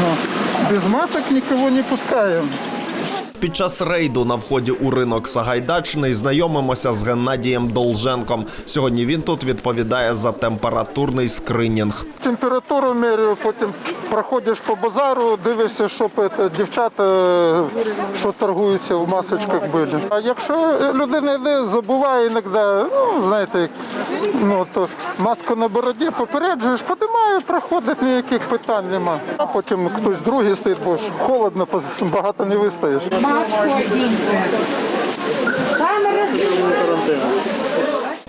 Ну, без масок никого не пускаем. Під час рейду на вході у ринок Сагайдачний знайомимося з Геннадієм Долженком. Сьогодні він тут відповідає за температурний скринінг. Температуру міряю, потім проходиш по базару, дивишся, щоб дівчата, що торгуються в масочках були. А якщо людина йде, забуває іноді, ну, знаєте, як, ну, то маску на бороді попереджуєш, подимає, проходить, ніяких питань нема. А потім хтось другий стоїть, бо ж холодно, багато не вистоїш. Маску одіньте. Камера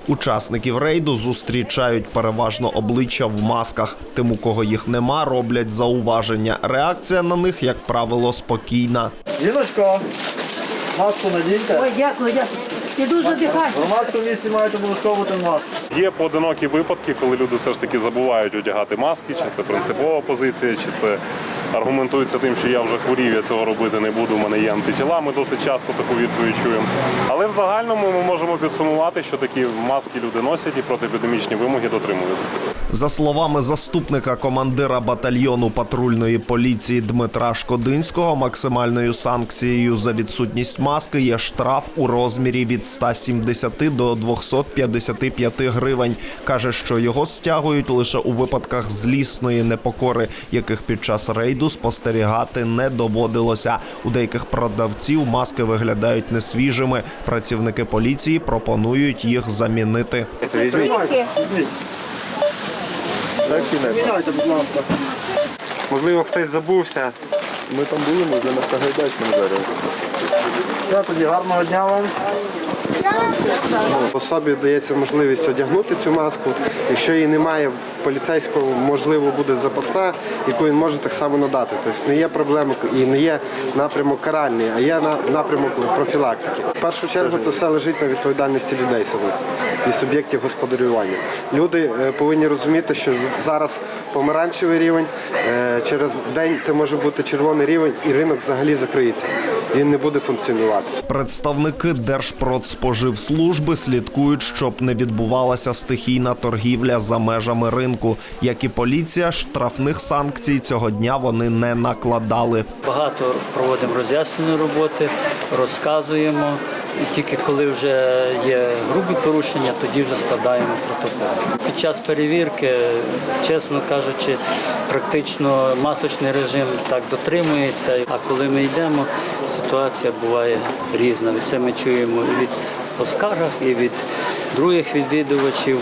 Учасників рейду зустрічають переважно обличчя в масках. Тим, у кого їх нема, роблять зауваження. Реакція на них, як правило, спокійна. Жіночко, маску надіньте. Ой, дякую, дякую. Іду задихати. В громадському місці маєте обов'язково бути маску. Є поодинокі випадки, коли люди все ж таки забувають одягати маски, чи це принципова позиція, чи це аргументується тим, що я вже хворів, я цього робити не буду. У мене є антитіла. Ми досить часто таку відповідь чуємо. Але в загальному ми можемо підсумувати, що такі маски люди носять і протиепідемічні вимоги дотримуються. За словами заступника командира батальйону патрульної поліції Дмитра Шкодинського, максимальною санкцією за відсутність маски є штраф у розмірі від 170 до 255 гривень. каже, що його стягують лише у випадках злісної непокори, яких під час рейду спостерігати не доводилося. У деяких продавців маски виглядають несвіжими. Працівники поліції пропонують їх замінити. Можливо, хтось забувся. Ми там були, ми вже на Сагайдачному зараз. Тоді гарного дня вам. Особі дається можливість одягнути цю маску. Якщо її немає, поліцейського можливо буде запасна, яку він може так само надати. Тобто не є проблеми і не є напрямок каральний, а є напрямок профілактики. В першу чергу це все лежить на відповідальності людей самих і суб'єктів господарювання. Люди е, повинні розуміти, що зараз помаранчевий рівень, е, через день це може бути червоний рівень, і ринок взагалі закриється. Він не буде функціонувати. Представники Держпродспоживслужби слідкують, щоб не відбувалася стихійна торгівля за межами ринку. Як і поліція, штрафних санкцій цього дня вони не накладали. Багато проводимо роз'яснені роботи, розказуємо. І тільки коли вже є грубі порушення, тоді вже складаємо протокол. Під час перевірки, чесно кажучи, практично масочний режим так дотримується. А коли ми йдемо, ситуація буває різна. Це ми чуємо і від по скаргах, і від других відвідувачів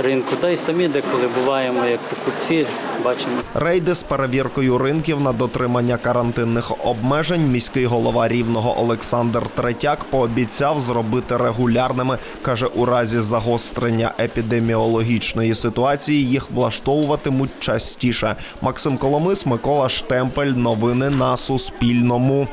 ринку. Та й самі деколи буваємо як покупці, бачимо. Рейди з перевіркою ринків на дотримання карантинних обмежень міський голова рівного Олександр Третяк пообіцяв зробити регулярними. каже, у разі загострення епідеміологічної ситуації їх влаштовуватимуть частіше. Максим Коломис, Микола Штемпель. Новини на Суспільному.